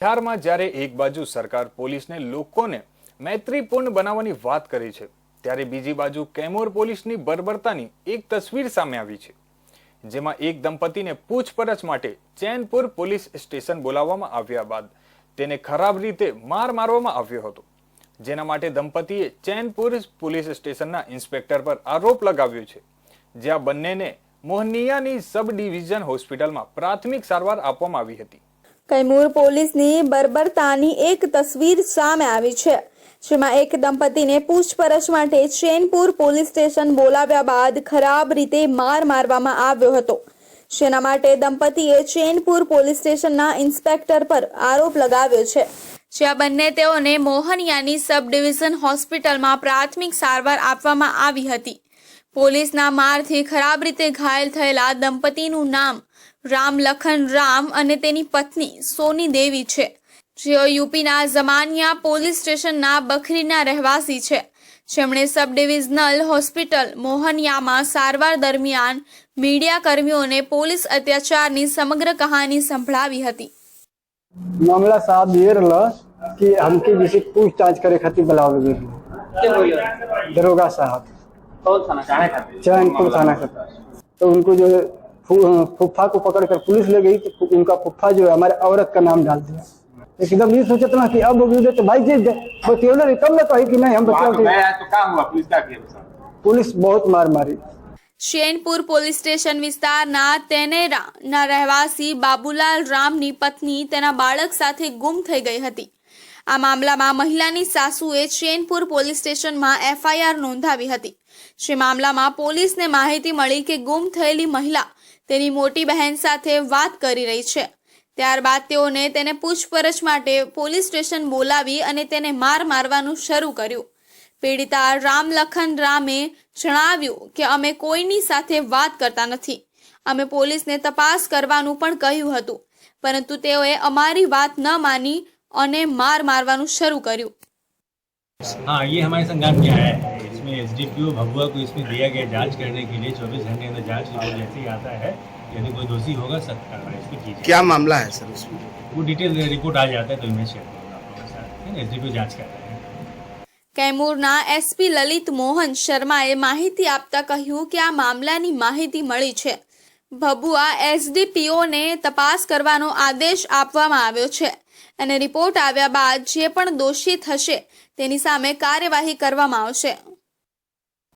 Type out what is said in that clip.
બિહારમાં જ્યારે એક બાજુ સરકાર પોલીસને લોકોને મૈત્રીપૂર્ણ બનાવવાની વાત કરી છે, ત્યારે બીજી બાજુ કેમોર પોલીસની બર્બરતાની એક તસવીર સામે આવી છે, જેમાં એક દંપતીને પૂછપરછ માટે ચેનપુર પોલીસ સ્ટેશન બોલાવવામાં આવ્યા બાદ તેને ખરાબ રીતે માર મારવામાં આવ્યો હતો. જેના માટે દંપતીએ ચેનપુર પોલીસ સ્ટેશનના ઇન્સ્પેક્ટર પર આરોપ લગાવ્યો છે, જ્યાં બંનેને મોહનિયાની સબ ડિવિઝન હોસ્પિટલમાં પ્રાથમિક સારવાર આપવામાં આવી હતી. કૈમૂર પોલીસની બર્બરતાની એક તસવીર સામે આવી છે, જેમાં એક દંપતીને પૂછપરછ માટે ચેનપુર પોલીસ સ્ટેશન બોલાવ્યા બાદ ખરાબ રીતે માર મારવામાં આવ્યો હતો. જેના માટે દંપતીએ ચેનપુર પોલીસ સ્ટેશનના ઇન્સ્પેક્ટર પર આરોપ લગાવ્યો છે. જ્યાં બંને તેઓને મોહનિયાની સબ ડિવિઝન હોસ્પિટલમાં પ્રાથમિક સારવાર આપવામાં આવી હતી. પોલીસના મારથી ખરાબ રીતે ઘાયલ થયેલા દંપતીનું નામ રામ લખન રામ અને તેની પત્ની સોની દેવી છે જેઓ યુપીના જમાનિયા પોલીસ સ્ટેશનના બખરીના રહેવાસી છે જેમણે સબ ડિવિઝનલ હોસ્પિટલ મોહનિયામાં સારવાર દરમિયાન મીડિયા કર્મીઓને પોલીસ અત્યાચારની સમગ્ર કહાની સંભળાવી હતી मामला साहब ये रहा कि हमके किसी पूछताछ करे खातिर बुलावे गए किन भैया दरोगा साहब कौन थाना चाहे खाते चैनपुर थाना का तो उनको जो है फू- फुफ्फा को पकड़ कर पुलिस ले गई तो फु- उनका फुफ्फा जो है हमारे औरत का नाम डाल दिया एकदम ये सोचत ना कि अब मुझे तो भाई जी बतियोले नहीं तब ना कही कि नहीं हम वहाँ तो बतिया गया तो क्या हुआ पुलिस क्या किया सर पुलिस बहुत मार मारी ચેનપુર પોલીસ સ્ટેશન વિસ્તારના તેનેરાના રહેવાસી બાબુલાલ રામની પત્ની તેના બાળક સાથે ગુમ થઈ ગઈ હતી આ મામલામાં મહિલાની સાસુએ ચેનપુર પોલીસ સ્ટેશનમાં એફઆઈઆર નોંધાવી હતી જે મામલામાં પોલીસને માહિતી મળી કે ગુમ થયેલી મહિલા તેની મોટી બહેન સાથે વાત કરી રહી છે. ત્યારબાદ તેઓને તેને પૂછપરછ માટે પોલીસ સ્ટેશન બોલાવી અને તેને માર મારવાનું શરૂ કર્યું. પીડિતા રામલખન રામે જણાવ્યું કે અમે કોઈની સાથે વાત કરતા નથી. અમે પોલીસને તપાસ કરવાનું પણ કહ્યું હતું, પરંતુ તેઓએ અમારી વાત ન માની અને માર મારવાનું શરૂ કર્યું. हाँ ये हमारे संज्ञान में आया है? इसमें एस डी पी ओ भगुआ को इसमें दिया गया जाँच करने के लिए चौबीस घंटे अंदर जाँच जैसे ही आता है यदि कोई दोषी होगा सख्त कार्रवाई क्या मामला है सर उसमें? वो डिटेल रिपोर्ट आ जाता है तो मैं शेयर करूँगा एस डी पी ओ जाँच कर रहे हैं। मोहन शर्मा ए મોહન आपता માહિતી આપતા आ मामला આ મામલાની मिली મળી છે ભભુઆ એસડીપીઓને તપાસ કરવાનો આદેશ આપવામાં આવ્યો છે અને રિપોર્ટ આવ્યા બાદ જે પણ દોષિત થશે તેની સામે કાર્યવાહી કરવામાં આવશે.